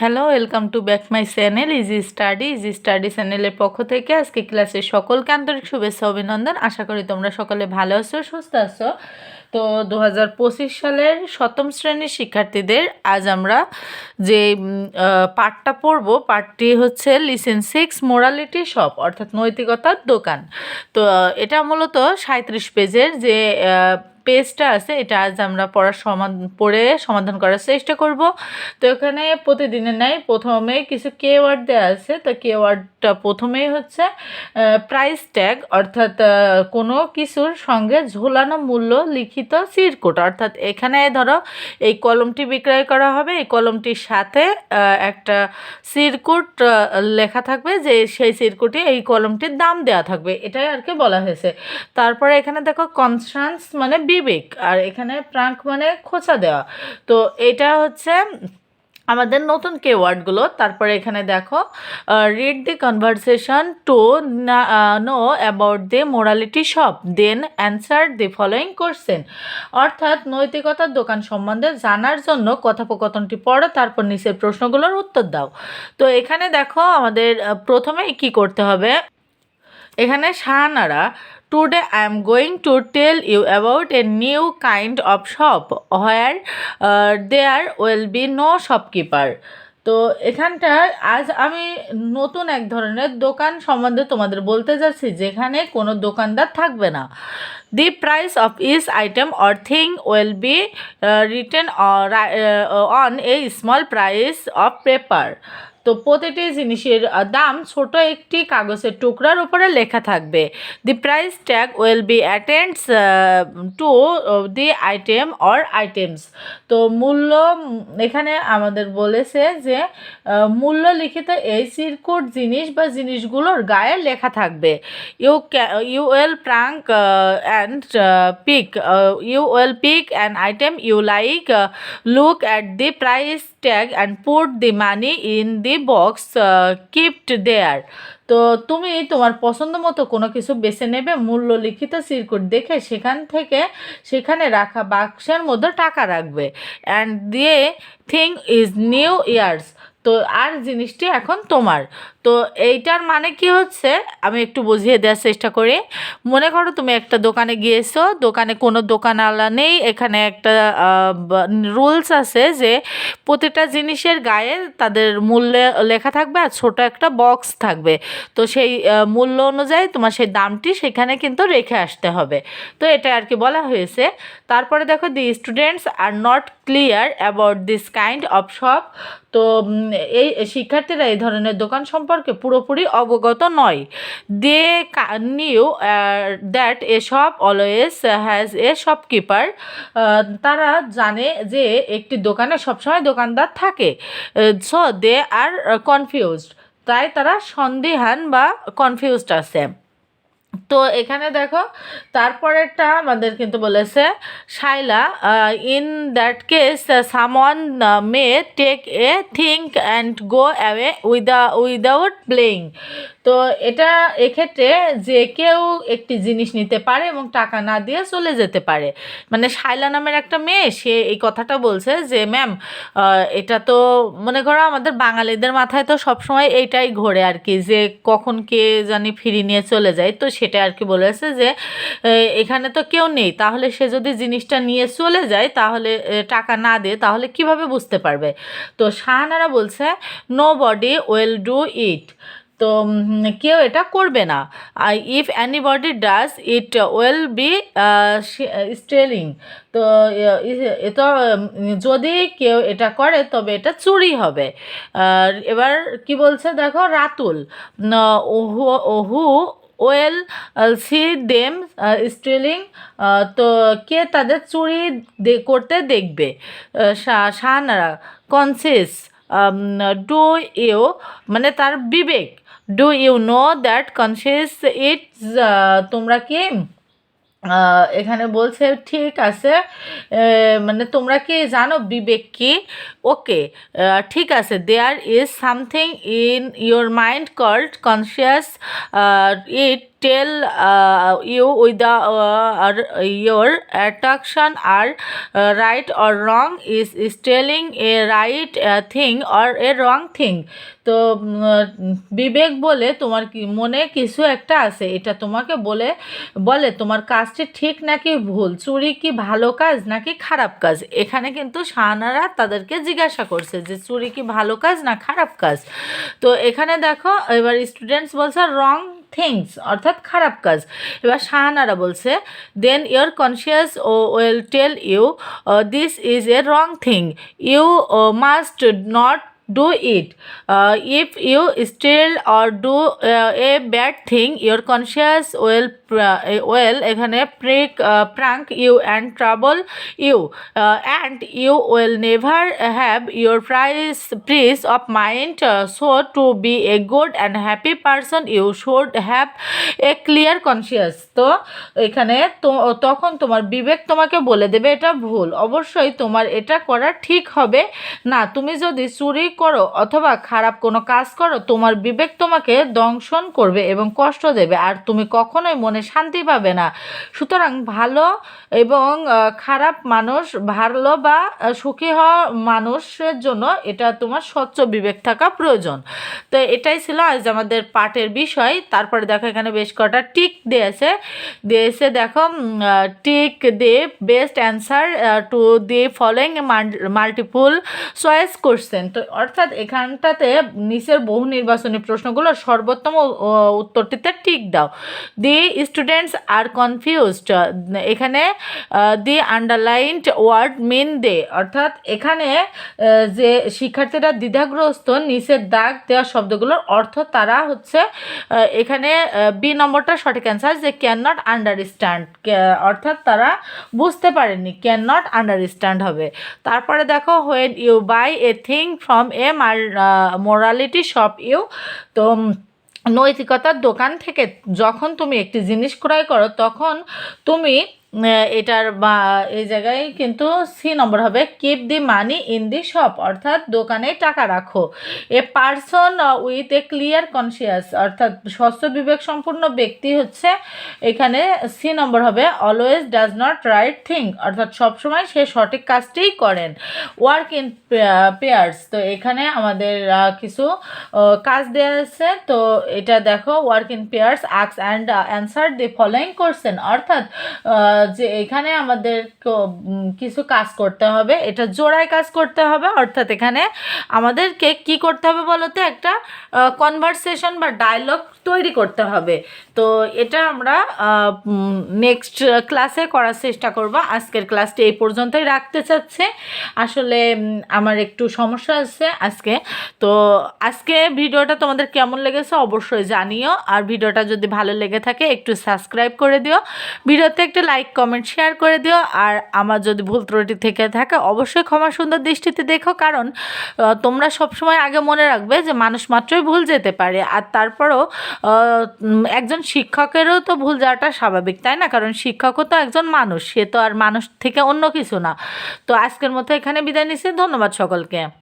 Hello welcome to back my channel easy study easy study চ্যানেলের পক্ষ থেকে আজকে ক্লাসের সকলকে আন্তরিক শুভেচ্ছা অভিনন্দন। আশা করি তোমরা সকলে ভালো আছো, সুস্থ আছো। তো দু হাজার পঁচিশ সালের সপ্তম শ্রেণির শিক্ষার্থীদের আজ আমরা যে পাঠটা পড়ব, পাঠটি হচ্ছে লিসেন সিক্স মোরালিটি শপ অর্থাৎ নৈতিকতার দোকান। তো এটা মূলত সাঁত্রিশ পেজের যে পেজটা আছে, এটা আজ আমরা পড়ার সমাধান পড়ে সমাধান করার চেষ্টা করব। তো এখানে প্রতিদিনের নাই প্রথমে কিছু কে ওয়ার্ড দেওয়া আছে, তো কে ওয়ার্ডটা প্রথমেই হচ্ছে প্রাইস ট্যাগ অর্থাৎ কোনো কিছুর সঙ্গে ঝোলানো মূল্য লিখিত সিরকোট অর্থাৎ এখানে ধরো, এই কলমটি বিক্রয় করা হবে, এই কলমটির সাথে একটা সিরকুট লেখা থাকবে যে সেই সিরকুটে এই কলমটির দাম দেওয়া থাকবে। এটাই আর কি বলা হয়েছে। তারপরে এখানে দেখো কনসান্স মানে বিবেক আর এখানে প্রাঙ্ক মানে খোঁচা দেওয়া। তো এটা হচ্ছে আমাদের নতুন কে ওয়ার্ডগুলো তারপরে এখানে দেখো read the conversation to know about the morality shop then answer the following question অর্থাৎ নৈতিকতার দোকান সম্বন্ধে জানার জন্য কথোপকথনটি পড়ো তারপর নিচের প্রশ্নগুলোর উত্তর দাও। তো এখানে দেখো আমাদের আহ, প্রথমেই কি করতে হবে? এখানে Shahanara today I am going to tell you about a new kind of shop where there will be no shopkeeper তো এখানটা আজ আমি নতুন এক ধরনের দোকান সম্বন্ধে তোমাদের বলতে যাচ্ছি, যেখানে কোনো দোকানদার থাকবে না। The price of is item or thing will be written on a small price of paper তো প্রতিটি জিনিসের দাম ছোট একটি কাগজের টুকরার উপরে লেখা থাকবে। The price tag will be attends to the item or items তো মূল্য এখানে আমাদের বলেছে যে মূল্য লিখিত এই সিরকুট জিনিস বা জিনিসগুলোর গায়ে লেখা থাকবে। You you will prank and pick you will pick an item you like look at the price tag and port the money in the box kept there তো তুমি তোমার পছন্দ মতো কোনো কিছু বেছে নেবে, মূল্য লিখিত সিরকুট দেখে সেখান থেকে সেখানে রাখা বাক্সের মধ্যে টাকা রাখবে। অ্যান্ড দিয়ে থিং ইজ নিউ ইয়ার্স তো আর জিনিসটি এখন তোমার। তো এইটার মানে কি হচ্ছে? আমি একটু বুঝিয়ে দেওয়ার চেষ্টা করি। মনে করো তুমি একটা দোকানে গিয়েছো, দোকানে কোনো দোকানওয়ালা নেই, এখানে একটা রুলস আছে যে প্রতিটা জিনিসের গায়ে তাদের মূল্যে লেখা থাকবে আর ছোট একটা বক্স থাকবে। তো সেই মূল্য অনুযায়ী তোমার সেই দামটি সেখানে কিন্তু রেখে আসতে হবে। তো এটা আর কি বলা হয়েছে। তারপরে দেখো the students are not clear about this kind of shop তো এই শিক্ষার্থীরা এই ধরনের দোকান সম্পর্কে পুরোপুরি অবগত নয়। They knew that a shop always has a shopkeeper. তারা জানে যে একটি দোকানে সবসময় দোকানদার থাকে। So they are confused. তাই তারা সন্দিহান বা কনফিউজড আছে। তো এখানে দেখো, তারপরেরটা আমাদের কিন্তু বলেছে, Shaila in that case someone may take a think and go away with without playing তো এটা এক্ষেত্রে যে কেউ একটি জিনিস নিতে পারে এবং টাকা না দিয়ে চলে যেতে পারে। মানে শাইলা নামের একটা মেয়ে, সে এই কথাটা বলছে যে ম্যাম এটা তো মনে করো আমাদের বাঙালিদের মাথায় তো সবসময় এইটাই ঘোরে আর কি যে কখন কে জানি ফিরি নিয়ে চলে যায়। তো সেটা আর কি বলেছে যে এখানে তো কেউ নেই, তাহলে সে যদি জিনিসটা নিয়ে চলে যায়, তাহলে টাকা না দিয়ে তাহলে কীভাবে বুঝতে পারবে? তো শাহানারা বলছে nobody will do it তো কেউ এটা করবে না। If anybody does it will be stealing তো তো যদি কেউ এটা করে, তবে এটা চুরি হবে। এবার কি বলছে দেখো, রাতুল। ওহু ওয়েল সি দেম স্টিলিং তো কে তাদের চুরি করতে দেখবে? শাহানারা, কনসিস ডু ইউ মানে তার বিবেক। Do you know that conscious it's তোমরা কি? এখানে বলছে, ঠিক আছে মানে তোমরা কি জানো বিবেক কি? ওকে ঠিক আছে there is something in your mind called conscious it uh, or your attraction are uh, right or wrong is is telling a right uh, thing or a wrong thing. তো বিবেক বলে তোমার কি মনে কিছু একটা আছে? এটা তোমাকে বলে বলে তোমার কাজটি ঠিক নাকি ভুল? চুরি কি ভালো কাজ নাকি খারাপ কাজ? এখানে কিন্তু শাহানারা তাদেরকে জিজ্ঞাসা করছে যে চুরি কি ভালো কাজ না খারাপ কাজ? তো এখানে দেখো এবার স্টুডেন্টস বলছে রং থিংস অর্থাৎ খারাপ কাজ। এবার শাহানারা বলছে then your conscious O will tell you this is a wrong thing you must not do it uh, if you steal or do uh, a bad thing your conscience will pr- will এখানে uh, prank you and trouble you uh, and you will never have your price peace of mind uh, so to be a good and happy person you should have a clear conscience তো এখানে তো তখন তোমার বিবেক তোমাকে বলে দেবে এটা ভুল অবশ্যই তোমার এটা করা ঠিক হবে না তুমি যদি চুরি করো অথবা খারাপ কোনো কাজ করো, তোমার বিবেক তোমাকে দংশন করবে এবং কষ্ট দেবে আর তুমি কখনোই মনে শান্তি পাবে না। সুতরাং ভালো এবং খারাপ মানুষ, ভালো বা সুখী হওয়া মানুষের জন্য এটা তোমার স্বচ্ছ বিবেক থাকা প্রয়োজন। তো এটাই ছিল আজ আমাদের পাঠের বিষয়। তারপরে দেখো এখানে বেশ কটা টিক দিয়েছে। দিয়েছে দেখো tick the best answer to the following multiple choice question. তো অর্থাৎ এখানটাতে নিচের বহু নির্বাচনী প্রশ্নগুলো সর্বোত্তম উত্তরটিতে টিক দাও। দি স্টুডেন্টস আর কনফিউজড এখানে দি আন্ডারলাইনড ওয়ার্ড মেন দে অর্থাৎ এখানে যে শিক্ষার্থীরা দ্বিধাগ্রস্ত, নিচের দাগ দেওয়া শব্দগুলোর অর্থ তারা হচ্ছে এখানে বি নম্বরটা সঠিক অ্যান্সার যে ক্যান নট আন্ডারস্ট্যান্ড অর্থাৎ তারা বুঝতে পারেনি ক্যান নট আন্ডারস্ট্যান্ড হবে। তারপরে দেখো when you buy a thing from a our morality shop you. তো নৈতিকতার দোকান থেকে যখন তুমি একটি জিনিস ক্রয় করো, তখন তুমি এটার বা, এই জায়গায় কিন্তু সি নম্বর হবে keep the money in the shop অর্থাৎ দোকানে টাকা রাখো। A person with a clear conscious অর্থাৎ স্বচ্ছ বিবেক সম্পূর্ণ ব্যক্তি হচ্ছে, এখানে সি নম্বর হবে always does not right thing অর্থাৎ সবসময় সে সঠিক কাজটিই করেন। ওয়ার্ক ইন পেয়ার্স তো এখানে আমাদের কিছু কাজ দেওয়া আছে, তো এটা দেখো work in pairs আক্স and answer the following question অর্থাৎ যে এখানে আমাদের কিছু কাজ করতে হবে। এটা জোড়ায় কাজ করতে হবে, অর্থাৎ এখানে আমাদেরকে কি করতে হবে বলতে? একটা কনভারসেশন বা ডায়লগ তৈরি করতে হবে। তো এটা আমরা নেক্সট ক্লাসে করার চেষ্টা করব। আজকের ক্লাসটি এই পর্যন্তই রাখতে চাচ্ছে। আসলে আমার একটু সমস্যা আছে আজকে। তো আজকে ভিডিওটা তোমাদের কেমন লেগেছে অবশ্যই জানিও। আর ভিডিওটা যদি ভালো লেগে থাকে, একটু সাবস্ক্রাইব করে দিও। ভিডিওতে একটা লাইক কমেন্ট শেয়ার করে দিও। আর আমার যদি ভুল ত্রুটি থেকে থাকে, অবশ্যই ক্ষমা সুন্দর দৃষ্টিতে দেখো। কারণ তোমরা সবসময় আগে মনে রাখবে যে মানুষ মাত্রই ভুল যেতে পারে। আর তারপরও একজন শিক্ষকেরও তো ভুল যাওয়াটা স্বাভাবিক, তাই না? কারণ শিক্ষকও তো একজন মানুষ, সে তো আর মানুষ থেকে অন্য কিছু না। তো আজকের মতো এখানে বিদায় নিচ্ছি। ধন্যবাদ সকলকে।